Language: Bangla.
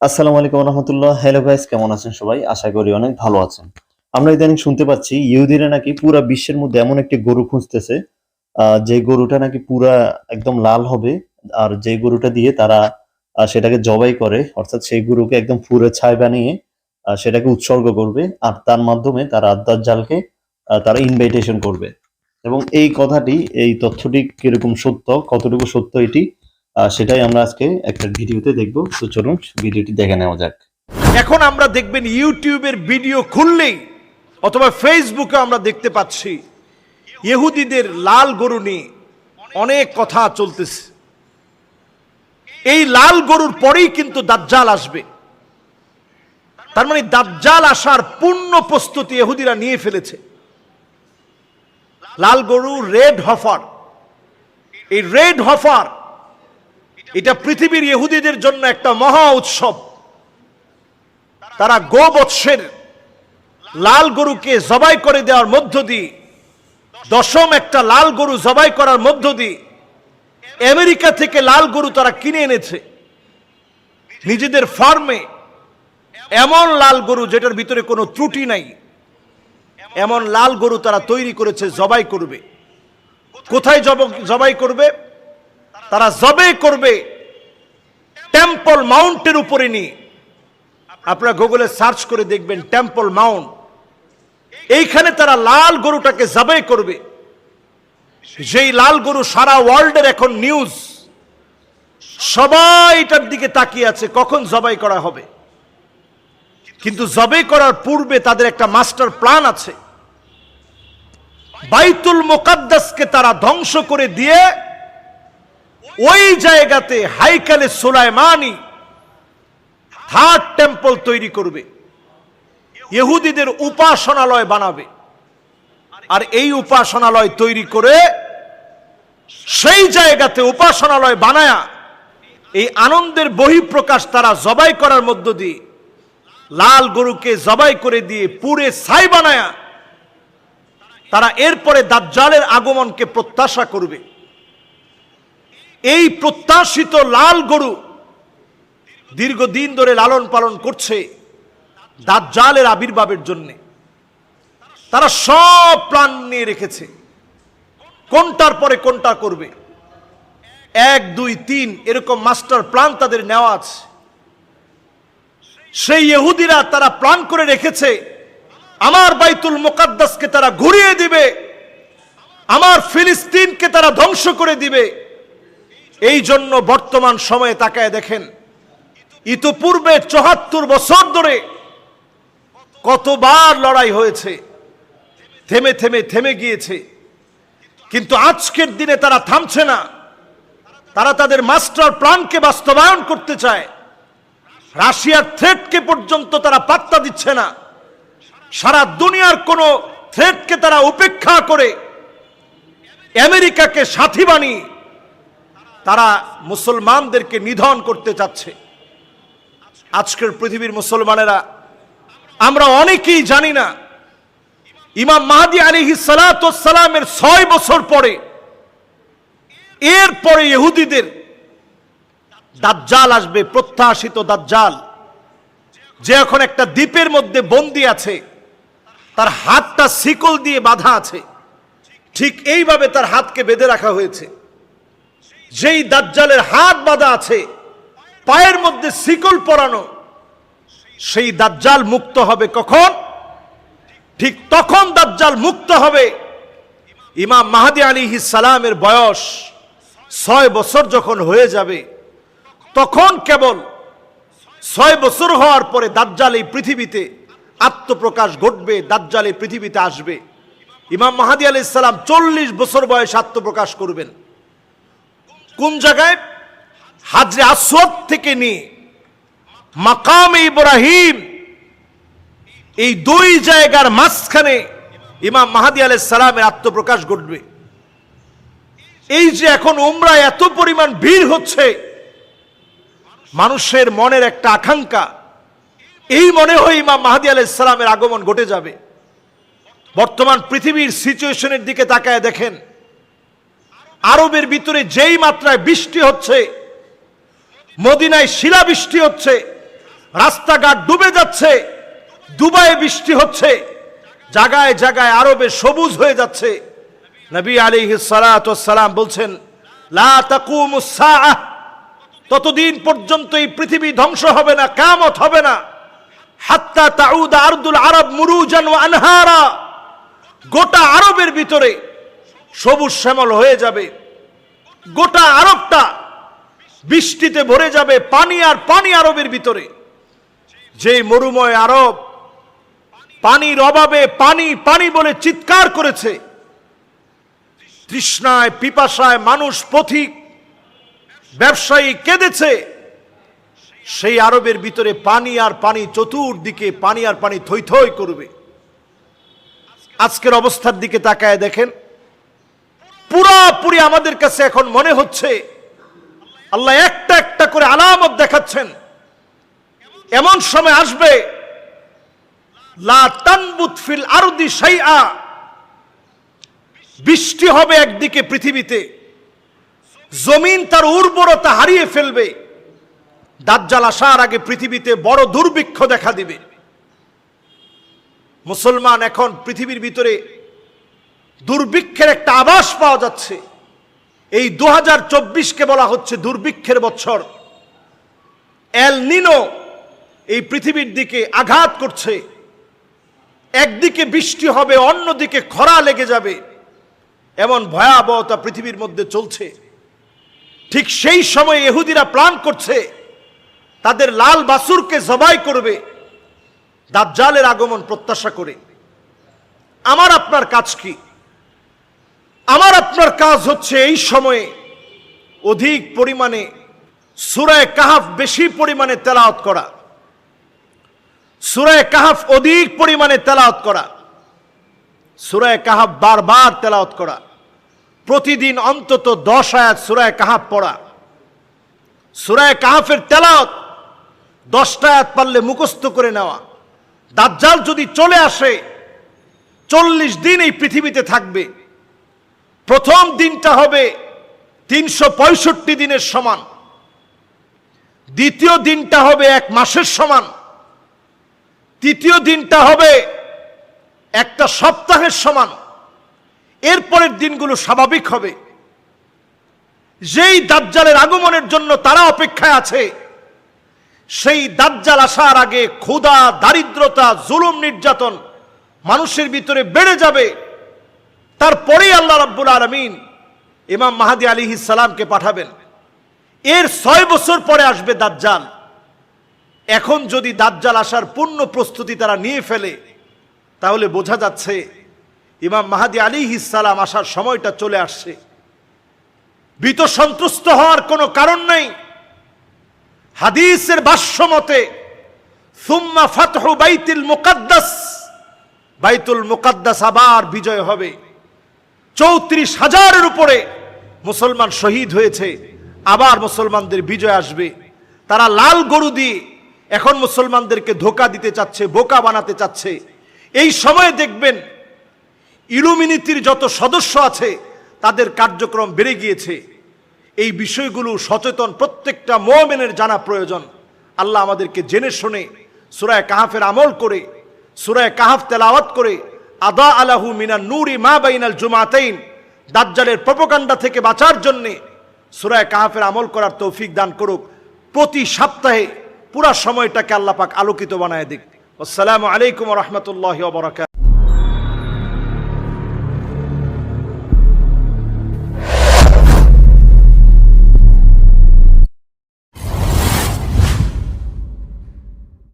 আসসালামু আলাইকুম রহমতুল্লাহ। হ্যালো গাইস কেমন আছেন সবাই? আশা করি অনেক ভালো আছেন। আমরা ইদানিং শুনতে পাচ্ছি ইহুদিরা নাকি পুরা বিশ্বের মধ্যে এমন একটি গরু খুঁজতেছে যে গরুটা নাকি পুরা একদম লাল হবে আর যে গরুটা দিয়ে তারা সেটাকে জবাই করে অর্থাৎ সেই গরুকে একদম পুরো ছাই বানিয়ে সেটাকে উৎসর্গ করবে আর তার মাধ্যমে তারা দাজ্জালকে আহ, তারা ইনভাইটেশন করবে। এবং এই কথাটি এই তথ্যটি কীরকম সত্য কতটুকু সত্য এটি সেটাই আমরা আজকে একটা ভিডিওতে দেখব। তো চলুন, ভিডিওটি দেখে নেওয়া যাক। এখন আমরা দেখবেন ইউটিউবের ভিডিও খুললেই অথবা ফেসবুকে আমরা দেখতে পাচ্ছি, ইহুদিদের লাল গরু নিয়ে অনেক কথা চলতেছে। এই লাল গরুর পরেই কিন্তু দাজ্জাল আসবে। তার মানে দাজ্জাল আসার পূর্ণ প্রস্তুতি ইহুদিরা নিয়ে ফেলেছে। লাল গরু রেড হফার। এই রেড হফার এটা পৃথিবীর ইহুদিদের জন্য একটা মহা উৎসব। তারা গোবৎসের লাল গরুকে জবাই করে দেওয়ার মধ্য দিয়ে, দশম একটা লাল গরু জবাই করার মধ্য দিয়ে আমেরিকা থেকে লাল গরু তারা কিনে এনেছে। নিজেদের ফার্মে এমন লাল গরু যেটার ভিতরে কোনো ত্রুটি নাই। এমন লাল গরু তারা তৈরি করেছে, জবাই করবে। কোথায় জব- জবাই করবে? তারা জবে করবে। টেম্পল মাউন্টের উপরে নিয়ে আপনারা গুগলে সার্চ করে দেখবেন টেম্পল মাউন্ট এইখানে তারা লাল গরুটাকে জবাই করবে। যেই লাল গরু সারা ওয়ার্ল্ডের এখন নিউজ সবাই এটার দিকে তাকিয়ে আছে, কখন জবাই করা হবে। কিন্তু জবাই করার পূর্বে তাদের একটা মাস্টার প্ল্যান আছে। বাইতুল মোকাদ্দাসকে তারা ধ্বংস করে দিয়ে ওই জায়গাতে হাইকালে সুলাইমানি থার্ড টেম্পল তৈরি করবে। ইহুদিদের উপাসনালয় বানাবে। আর এই উপাসনালয় তৈরি করে সেই জায়গাতে উপাসনালয় বানায়া এই আনন্দের বহিঃপ্রকাশ তারা জবাই করার মধ্য দিয়ে লাল গরুকে জবাই করে দিয়ে পুরে ছাই বানায়া তারা এরপরে দাজ্জালের আগমনকে প্রত্যাশা করবে। এই প্রত্যাশিত লাল গরু দীর্ঘদিন ধরে লালন পালন করছে দাজ্জালের আবির্ভাবের জন্যে। তারা সব প্ল্যান নিয়ে রেখেছে। কোনটার পরে কোনটা করবে? এক, দুই, তিন, এরকম মাস্টার প্ল্যান তাদের নেওয়া আছে। সেই ইহুদিরা তারা প্ল্যান করে রেখেছে, আমার বাইতুল মোকাদ্দাসকে তারা ঘুরিয়ে দিবে, আমার ফিলিস্তিনকে তারা ধ্বংস করে দিবে। এই জন্য বর্তমান সময়ে তাকায় দেখেন, ইতোপূর্বে চুহাত্তর বছর ধরে কতবার লড়াই হয়েছে, থেমে থেমে থেমে গিয়েছে, কিন্তু আজকের দিনে তারা থামছে না। তারা তাদের মাস্টার প্ল্যানকে বাস্তবায়ন করতে চায়। রাশিয়ার থ্রেটকে পর্যন্ত তারা পাত্তা দিচ্ছে না। সারা দুনিয়ার কোন থ্রেটকে তারা উপেক্ষা করে, আমেরিকাকে সাথী বানিয়ে তারা মুসলমানদেরকে নিধন করতে চাচ্ছে। আজকের পৃথিবীর মুসলমানেরা, আমরা অনেকেই জানি না, ইমাম মাহাদি আলিহি সালামের ছয় বছর পরে, এরপরে ইহুদিদের দাজ্জাল আসবে, প্রত্যাশিত দাজ্জাল। যে এখন একটা দ্বীপের মধ্যে বন্দি আছে, তার হাতটা শিকল দিয়ে বাঁধা আছে। ঠিক এইভাবে তার হাতকে বেঁধে রাখা হয়েছে। যেই দাজ্জালের হাত বাঁধা আছে, পায়ের মধ্যে শিকল পরানো, সেই দাজ্জাল মুক্ত হবে কখন? ঠিক তখন দাজ্জাল মুক্ত হবে। ইমাম মাহাদি আলী সালামের বয়স ছয় বছর যখন হয়ে যাবে, তখন কেবল ছয় বছর হওয়ার পরে দাজ্জাল এই পৃথিবীতে আত্মপ্রকাশ ঘটবে, দাজ্জাল এই পৃথিবীতে আসবে। ইমাম মাহাদি আলী ইসলাম চল্লিশ বছর বয়স আত্মপ্রকাশ করবেন। কোন জায়গায়? হাজরে আসওয়াদ থেকে নিয়ে। মাকাম ইব্রাহিম। এই দুই জায়গার মাঝখানে ইমাম মাহাদি আলাই সালামের আত্মপ্রকাশ ঘটবে। এই যে এখন উমরা এত পরিমাণ ভিড় হচ্ছে, মানুষের মনের একটা আকাঙ্ক্ষা, এই মনে হয় ইমাম মাহাদি আলাই সালামের আগমন ঘটে যাবে। বর্তমান পৃথিবীর সিচুয়েশনের দিকে তাকায় দেখেন আরবের ভিতরে যেই মাত্রায় বৃষ্টি হচ্ছে, মদিনায় শিলাবৃষ্টি হচ্ছে, রাস্তাঘাট ডুবে যাচ্ছে, দুবাইয়ে বৃষ্টি হচ্ছে, জায়গায় জায়গায় আরবে সবুজ হয়ে যাচ্ছে। নবী আলিহি সালাম বলছেন ততদিন পর্যন্ত এই পৃথিবী ধ্বংস হবে না কামত হবে না। হাত্তা তাউদ আরদুল আরব মুরুজান আনহারা। গোটা আরবের ভিতরে সবুজ শ্যামল হয়ে যাবে। গোটা আরবটা বৃষ্টিতে ভরে যাবে পানি আর পানি আরবের ভিতরে। যে মরুময় আরব পানির অভাবে পানি পানি বলে চিৎকার করেছে। তৃষ্ণায়, পিপাসায় মানুষ পথিক, ব্যবসায়ী কেঁদেছে। সেই আরবের ভিতরে পানি আর পানি চতুর্দিকে পানি আর পানি থই থই করবে। আজকের অবস্থার দিকে তাকায় দেখেন পুরাপুরি আমাদের কাছে এখন মনে হচ্ছে আল্লাহ একটা একটা করে আলামত দেখাচ্ছেন। এমন সময় আসবে ফিল আরদি শাইআ, বৃষ্টি হবে একদিকে পৃথিবীতে, জমিন তার উর্বরতা হারিয়ে ফেলবে, দাজ্জাল আসার আগে পৃথিবীতে বড় দুর্ভিক্ষ দেখা দিবে। মুসলমান এখন পৃথিবীর ভিতরে দুর্ভিক্ষের একটা আভাস পাওয়া যাচ্ছে। এই দু হাজার চব্বিশকে বলা হচ্ছে দুর্ভিক্ষের বছর। এল নিনো এই পৃথিবীর দিকে আঘাত করছে। একদিকে বৃষ্টি হবে, অন্যদিকে খরা লেগে যাবে। এমন ভয়াবহতা পৃথিবীর মধ্যে চলছে। ঠিক সেই সময় এহুদিরা প্ল্যান করছে, তাদের লাল বাসুরকে জবাই করবে, দাজ্জালের আগমন প্রত্যাশা করে। আমার আপনার কাজ কি? আমার আপনার কাজ হচ্ছে এই সময়ে অধিক পরিমাণে সুরায় কাহাফ বেশি পরিমাণে তেলাওয়াত করা। সুরায় কাহাফ অধিক পরিমাণে তেলাওয়াত করা। সুরায় কাহাফ বারবার তেলাওয়াত করা। প্রতিদিন অন্তত দশ আয়াত সুরায় কাহাফ পড়া। সুরায় কাহাফের তেলাওয়াত দশটা আয়াত পারলে মুখস্থ করে নেওয়া। দাজ্জাল যদি চলে আসে, চল্লিশ দিন এই পৃথিবীতে থাকবে। প্রথম দিনটা হবে তিনশো পঁয়ষট্টি দিনের সমান। দ্বিতীয় দিনটা হবে এক মাসের সমান। তৃতীয় দিনটা হবে একটা সপ্তাহের সমান। এরপরের দিনগুলো স্বাভাবিক হবে। যেই দাজ্জালের আগমনের জন্য তারা অপেক্ষায় আছে, সেই দাজ্জাল আসার আগে ক্ষুধা, দারিদ্রতা, জুলুম, নির্যাতন মানুষের ভিতরে বেড়ে যাবে। তারপরেই আল্লাহ রাব্বুল আলমিন ইমাম মাহাদি আলী সালামকে পাঠাবেন। এর ছয় বছর পরে আসবে দাজ্জাল। এখন যদি দাজ্জাল আসার পূর্ণ প্রস্তুতি তারা নিয়ে ফেলে, তাহলে বোঝা যাচ্ছে ইমাম মাহাদি আলী সালাম আসার সময়টা চলে আসছে। বিত সন্ত্রস্ত হওয়ার কোনো কারণ নেই। হাদিসের ভাষ্য মতে, সুম্মা ফাতহু বাইতুল মুকাদ্দাস বাইতুল মুকাদ্দাস আবার বিজয় হবে। চৌত্রিশ হাজারের উপরে মুসলমান শহীদ হয়েছে। আবার মুসলমানদের বিজয় আসবে। তারা লাল গরু দিয়ে এখন মুসলমানদেরকে ধোকা দিতে চাচ্ছে, বোকা বানাতে চাচ্ছে। এই সময়ে দেখবেন ইলুমিনিতির যত সদস্য আছে, তাদের কার্যক্রম বেড়ে গিয়েছে। এই বিষয়গুলো সচেতন প্রত্যেকটা মোমেনের জানা প্রয়োজন। আল্লাহ আমাদেরকে জেনে শুনে সুরায় কাহাফের আমল করে, সুরায় কাহাফ তেলাওয়াত করে আদা আলাহু মিনা নুরি মা বাইনাল জুমাতেইন। দাজ্জালের প্রপকাণ্ডা থেকে বাঁচার জন্যে সুরায় কাহাফের আমল করার তৌফিক দান করুক। প্রতি সপ্তাহে পুরা সময়টাকে আল্লাপাক আলোকিত বানায় দিক। আসসালামু আলাইকুম রহমতুল্লাহ বরাকাত